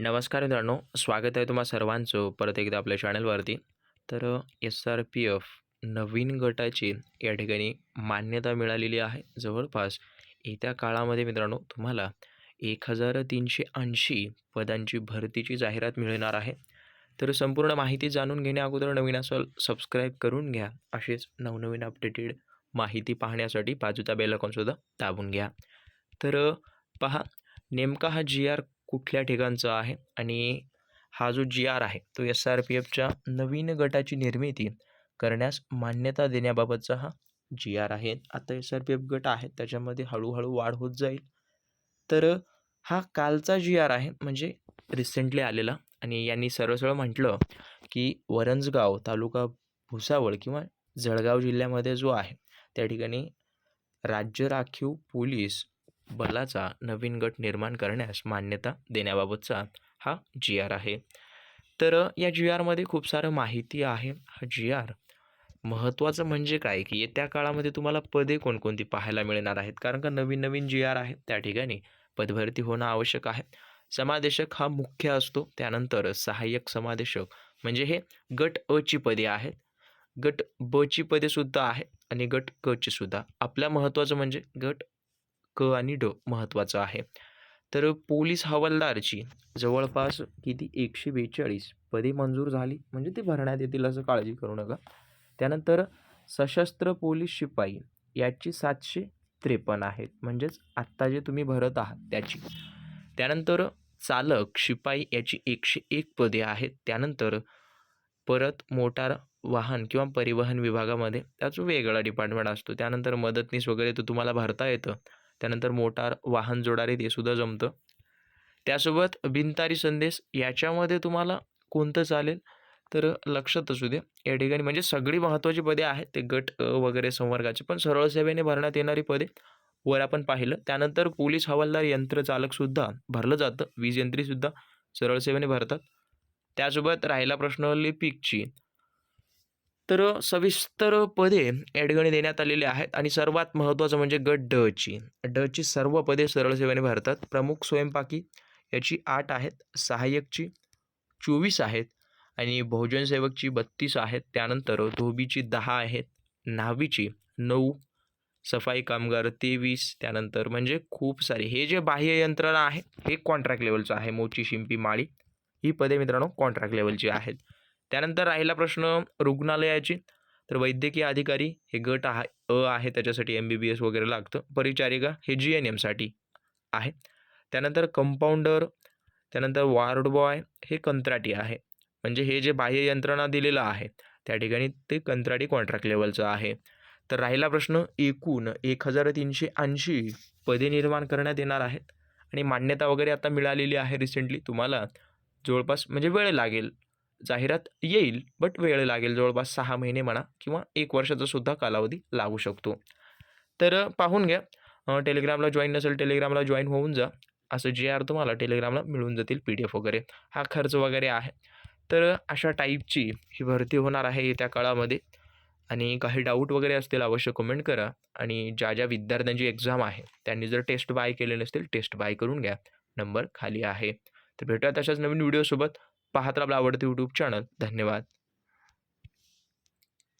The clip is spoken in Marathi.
नमस्कार मित्रांनो स्वागत आहे तुम्हा सर्वांचं परत एकदा आपल्या चॅनलवरती. तर एस आर पी एफ नवीन गटाची या ठिकाणी मान्यता मिळालेली आहे. जवळपास येत्या काळामध्ये मित्रांनो तुम्हाला एक हजार तीनशे ऐंशी पदांची भरतीची जाहिरात मिळणार आहे. तर संपूर्ण माहिती जाणून घेण्या अगोदर नवीन असाल सबस्क्राईब करून घ्या. असेच नवनवीन अपडेटेड माहिती पाहण्यासाठी बाजूचा बेलकॉनसुद्धा दाबून घ्या. तर पहा नेमका हा जी आर कुठल्या ठिकाणचा आहे आणि हा जो जी आर आहे तो एस आर पी एफच्या नवीन गटाची निर्मिती करण्यास मान्यता देण्याबाबतचा हा जी आर आहे. आता एस आर पी एफ गट आहे त्याच्यामध्ये हळूहळू वाढ होत जाईल. तर हा कालचा जी आर आहे म्हणजे रिसेंटली आलेला आणि यांनी सरळ म्हटलं की वरंजगाव तालुका भुसावळ किंवा जळगाव जिल्ह्यामध्ये जो आहे त्या ठिकाणी राज्य राखीव पोलीस बलाचा नवीन गट निर्माण करण्यास मान्यता देण्याबाबतचा हा जी आर आहे. तर या जी आरमध्ये खूप सारं माहिती आहे. हा जी आर महत्त्वाचं म्हणजे काय? की येत्या काळामध्ये तुम्हाला पदे कोणकोणती पाहायला मिळणार आहेत? कारण का नवीन नवीन जी आर आहे त्या ठिकाणी पदभरती होणं आवश्यक आहे. समादेशक हा मुख्य असतो. त्यानंतर सहाय्यक समादेशक म्हणजे हे गट अ ची पदे आहेत. गट ब ची आहे आणि गट क ची सुद्धा. आपल्या महत्त्वाचं म्हणजे गट क आणि ड महत्त्वाचं आहे. तर पोलीस हवालदारची जवळपास किती? एकशे बेचाळीस पदे मंजूर झाली. म्हणजे ते भरण्यात येतील असं काळजी करू नका. त्यानंतर सशस्त्र पोलीस शिपाई याची सातशे त्रेपन्न आहेत. म्हणजेच आत्ता जे तुम्ही भरत आहात त्याची. त्यानंतर चालक शिपाई याची एकशे एक पदे आहेत. त्यानंतर परत मोटार वाहन किंवा परिवहन विभागामध्ये त्याचं वेगळा डिपार्टमेंट असतो. त्यानंतर मदतनीस वगैरे तो तुम्हाला भरता येतं. त्यानंतर मोटार वाहन जोडारे ते सुद्धा जमतं. त्यासोबत बिनतारी संदेश याच्यामध्ये तुम्हाला कोणतं चालेल? तर लक्षात असू द्या. या ठिकाणी म्हणजे सगळी महत्त्वाची पदे आहेत. ते गट वगैरे संवर्गाचे. पण सरळ सेवेने भरण्यात येणारी पदे वर आपण पाहिलं. त्यानंतर पोलीस हवालदार यंत्रचालकसुद्धा भरलं जातं. वीज यंत्रीसुद्धा सरळ सेवेने भरतात. त्यासोबत राहिला प्रश्न लिपिकची तर सविस्तर पदे एडगणी देण्यात आलेली आहेत आणि सर्वात महत्त्वाचं म्हणजे गट ड ची. ड ची सर्व पदे सरळ सेवेने भरतात. प्रमुख स्वयंपाकी याची आठ आहेत सहाय्यकची चोवीस आहेत आणि भोजनसेवकची बत्तीस आहेत. त्यानंतर धोबीची दहा आहेत न्हावीची नऊ सफाई कामगार तेवीस. त्यानंतर म्हणजे खूप सारी. हे जे बाह्य यंत्रणा आहे हे कॉन्ट्रॅक्ट लेवलचं आहे. मोची शिंपी माळी ही पदे मित्रांनो कॉन्ट्रॅक्ट लेवलची आहेत. त्यानंतर राहिला प्रश्न रुग्णालयाची. तर वैद्यकीय अधिकारी हे गट आहे अ आहे त्याच्यासाठी एम बी बी एस वगैरे लागतं. परिचारिका हे जी एन एमसाठी आहे. त्यानंतर कंपाऊंडर त्यानंतर वार्ड बॉय हे कंत्राटी आहे. म्हणजे हे जे बाह्य यंत्रणा दिलेलं आहे त्या ठिकाणी ते कंत्राटी कॉन्ट्रॅक्ट लेवलचं आहे. तर राहिला प्रश्न एकूण एक हजार तीनशे ऐंशी पदे निर्माण करण्यात येणार आहेत. आणि मान्यता वगैरे आता मिळालेली आहे रिसेंटली तुम्हाला जवळपास म्हणजे वेळ लागेल. जाहिरात येईल बट वेळ लागेल. जवळपास सहा महिने म्हणा किंवा एक वर्षाचा सुद्धा कालावधी लागू शकतो. तर पाहून घ्या. टेलिग्रामला जॉईन नसेल टेलिग्रामला जॉईन होऊन जा. असं जे आर तुम्हाला टेलिग्रामला मिळून जातील पी डी एफ वगैरे. हा खर्च वगैरे आहे. तर अशा टाईपची ही भरती होणार आहे येत्या काळामध्ये. आणि काही डाऊट वगैरे असतील अवश्य कमेंट करा. आणि ज्या ज्या विद्यार्थ्यांची एक्झाम आहे त्यांनी जर टेस्ट बाय केले नसतील टेस्ट बाय करून घ्या. नंबर खाली आहे. तर भेटूया तशाच नवीन व्हिडिओसोबत पाहत आपला आवडते यूट्यूब चॅनल धन्यवाद.